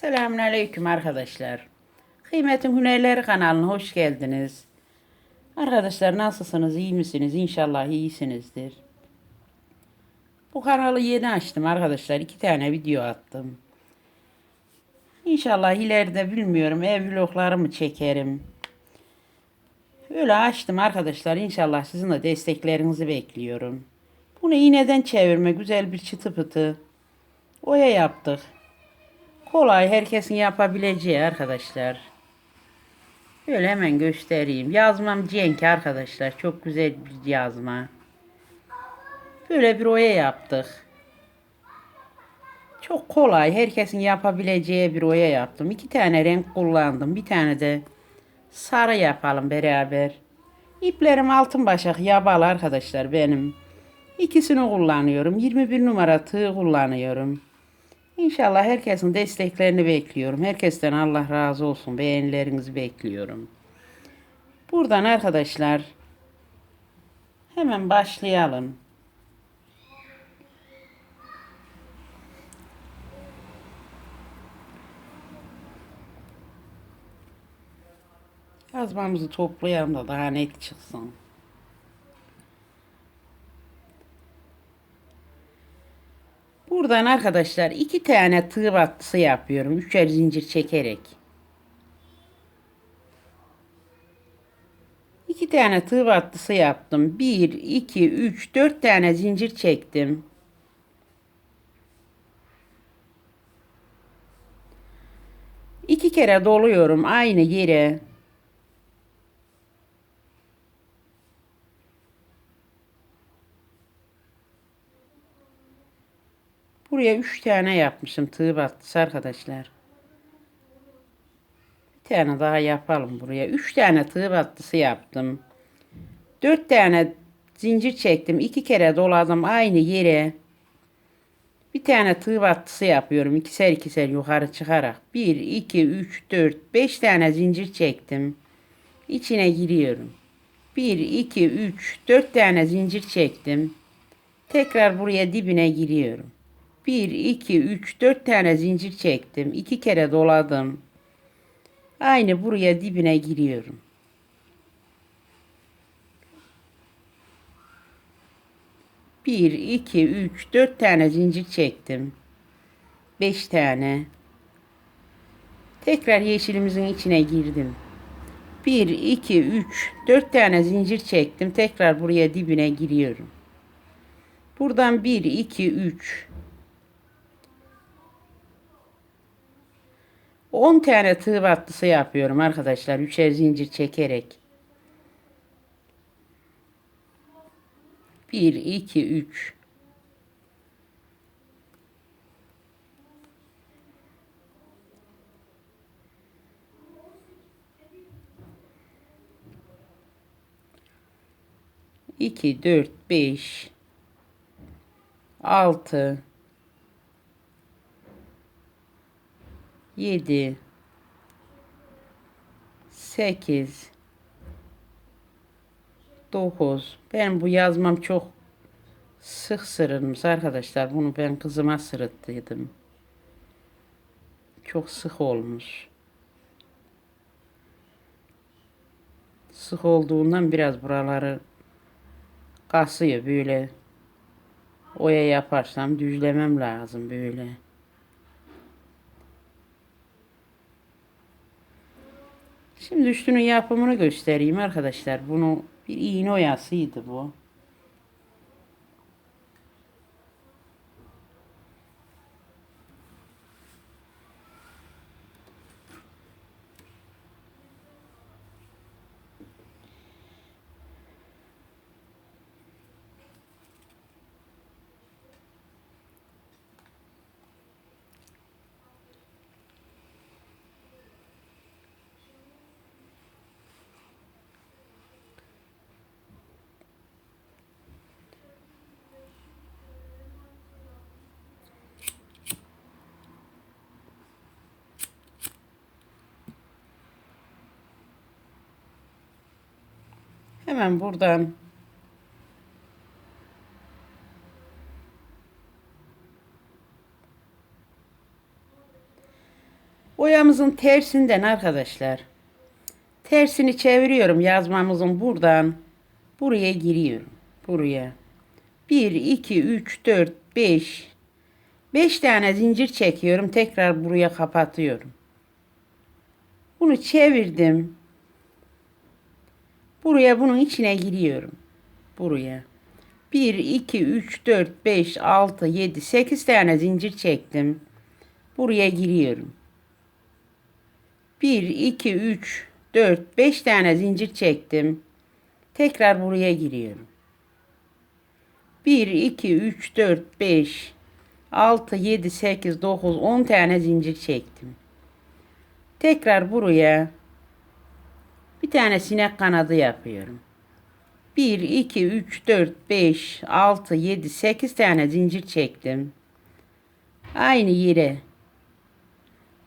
Selamünaleyküm arkadaşlar. Kıymetin Hünerleri kanalına hoş geldiniz. Arkadaşlar nasılsınız? iyi misiniz? İnşallah iyisinizdir. Bu kanalı yeni açtım arkadaşlar. iki tane video attım. İnşallah ileride bilmiyorum ev vloglarımı çekerim. Öyle açtım arkadaşlar. İnşallah sizin de desteklerinizi bekliyorum. Bunu iğneden çevirme güzel bir çıtı pıtı. Oya yaptık. Kolay herkesin yapabileceği arkadaşlar. Böyle hemen göstereyim. Yazmam Cenk arkadaşlar. Çok güzel bir yazma. Böyle bir oya yaptık. Çok kolay. Herkesin yapabileceği bir oya yaptım. İki tane renk kullandım. Bir tane de sarı yapalım beraber. İplerim altın başak yabalı arkadaşlar benim. İkisini kullanıyorum. 21 numara tığ kullanıyorum. İnşallah herkesin desteklerini bekliyorum. Herkesten Allah razı olsun. Beğenilerinizi bekliyorum. Buradan arkadaşlar hemen başlayalım. Yazmamızı toplayalım da daha net çıksın. Buradan arkadaşlar iki tane tığ battısı yapıyorum. Üçer zincir çekerek. İki tane tığ battısı yaptım. Bir, iki, üç, dört tane zincir çektim. İki kere doluyorum aynı yere. Buraya üç tane yapmışım tığ battısı arkadaşlar. Bir tane daha yapalım buraya. Üç tane tığ battısı yaptım. Dört tane zincir çektim. iki kere doladım aynı yere. Bir tane tığ battısı yapıyorum. İkişer ikişer yukarı çıkarak. Bir, iki, üç, dört, beş tane zincir çektim. İçine giriyorum. Bir, iki, üç, dört tane zincir çektim. Tekrar buraya dibine giriyorum. 1, 2, 3, 4 tane zincir çektim. 2 kere doladım. Aynı buraya dibine giriyorum. Bir, iki, üç, dört tane zincir çektim. Beş tane. Tekrar yeşilimizin içine girdim. Bir, iki, üç, dört tane zincir çektim. Tekrar buraya dibine giriyorum. Buradan bir, iki, üç, 10 tane tığ battısı yapıyorum arkadaşlar. Üçer zincir çekerek. 1, 2, 3. İki, dört, beş, altı, 7 8 9 Ben bu yazmam çok sık sırılmış arkadaşlar. Bunu ben kızıma sırıttıydım. Çok sık olmuş. Sık olduğundan biraz buraları kasıyor böyle. Oya yaparsam düzlemem lazım böyle. Şimdi üstünün yapımını göstereyim arkadaşlar. Bunu bir iğne oyasıydı bu. Hemen buradan Oyamızın tersinden arkadaşlar. Tersini çeviriyorum yazmamızın buradan buraya giriyorum. Buraya. 1, 2, 3, 4, 5. 5 tane zincir çekiyorum. Tekrar buraya kapatıyorum. Bunu çevirdim. Buraya bunun içine giriyorum. Buraya. 1, 2, 3, 4, 5, 6, 7, 8 tane zincir çektim. Buraya giriyorum. 1, 2, 3, 4, 5 tane zincir çektim. Tekrar buraya giriyorum. 1, 2, 3, 4, 5, 6, 7, 8, 9, 10 tane zincir çektim. Tekrar buraya bir tane sinek kanadı yapıyorum. 1, 2, 3, 4, 5, 6, 7, 8 tane zincir çektim. Aynı yere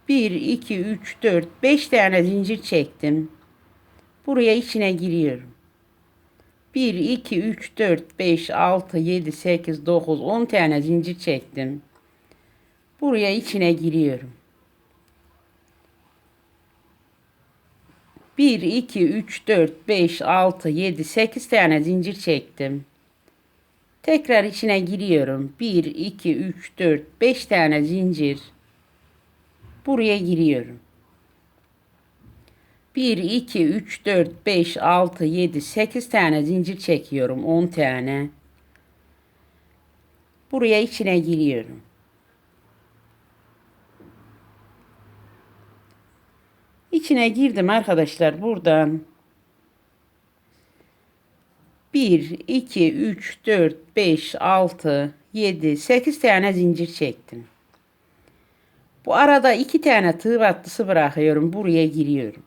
1, 2, 3, 4, 5 tane zincir çektim. Buraya içine giriyorum. 1, 2, 3, 4, 5, 6, 7, 8, 9, 10 tane zincir çektim. Buraya içine giriyorum. 1, 2, 3, 4, 5, 6, 7, 8 tane zincir çektim. Tekrar içine giriyorum. 1, 2, 3, 4, 5 tane zincir. Buraya giriyorum. 1, 2, 3, 4, 5, 6, 7, 8 tane zincir çekiyorum. 10 tane. Buraya içine giriyorum. İçine girdim arkadaşlar buradan. 1, 2, 3, 4, 5, 6, 7, 8 tane zincir çektim. Bu arada iki tane tığ battısı bırakıyorum. Buraya giriyorum.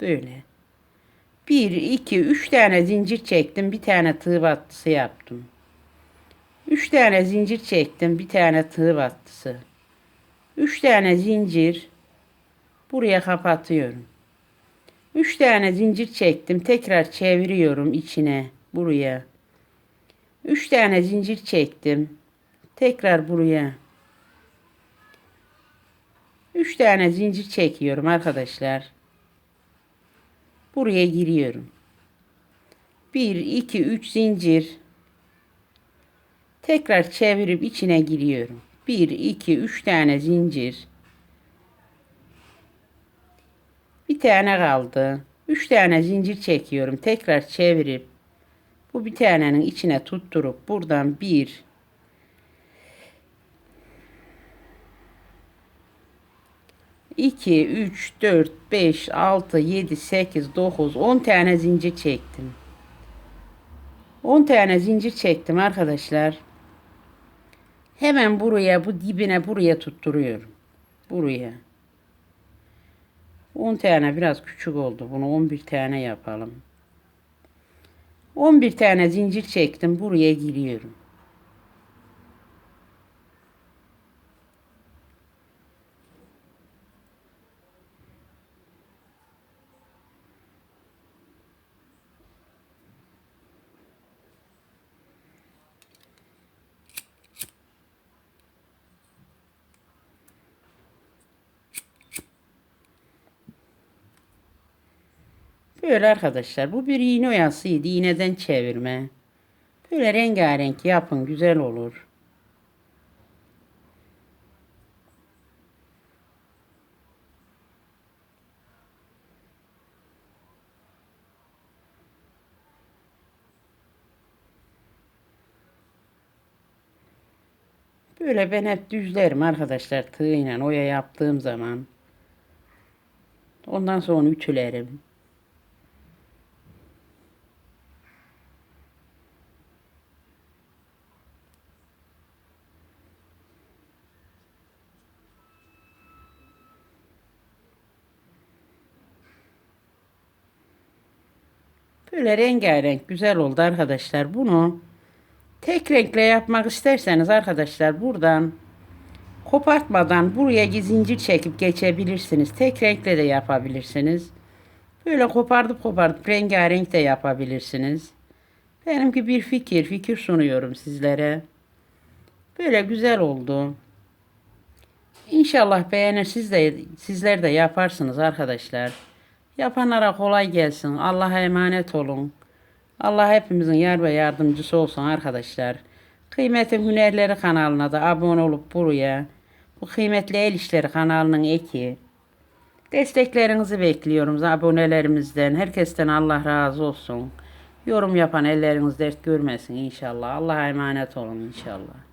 Böyle. 1, 2, 3 tane zincir çektim. Bir tane tığ battısı yaptım. 3 tane zincir çektim. Bir tane tığ battısı. 3 tane zincir buraya kapatıyorum. 3 tane zincir çektim. Tekrar çeviriyorum içine buraya. 3 tane zincir çektim. Tekrar buraya. 3 tane zincir çekiyorum arkadaşlar. Buraya giriyorum. 1 2 3 zincir. Tekrar çevirip içine giriyorum. 1 2 3 tane zincir. Bir tane kaldı. 3 tane zincir çekiyorum. Tekrar çevirip bu bir tanenin içine tutturup buradan 1 2 3 4 5 6 7 8 9 10 tane zincir çektim. 10 tane zincir çektim arkadaşlar. Hemen buraya bu dibine buraya tutturuyorum. Buraya. 10 tane biraz küçük oldu. Bunu 11 tane yapalım. 11 tane zincir çektim. Buraya giriyorum. Böyle arkadaşlar bu bir iğne oyasıydı. İğneden çevirme. Böyle rengarenk yapın güzel olur. Böyle ben hep düzlerim arkadaşlar tığıyla oya yaptığım zaman. Ondan sonra ütülerim. Böyle rengarenk güzel oldu arkadaşlar. Bunu tek renkle yapmak isterseniz arkadaşlar buradan kopartmadan buraya zincir çekip geçebilirsiniz. Tek renkle de yapabilirsiniz. Böyle kopardıp kopardıp rengarenk de yapabilirsiniz. Benimki bir fikir, fikir sunuyorum sizlere. Böyle güzel oldu. İnşallah beğenir siz de sizler de yaparsınız arkadaşlar. Yapanlara kolay gelsin. Allah'a emanet olun. Allah hepimizin yar ve yardımcısı olsun arkadaşlar. Kıymetli Hünerleri kanalına da abone olup buraya bu kıymetli el işleri kanalının eki. Desteklerinizi bekliyorum abonelerimizden. Herkesten Allah razı olsun. Yorum yapan elleriniz dert görmesin inşallah. Allah'a emanet olun inşallah.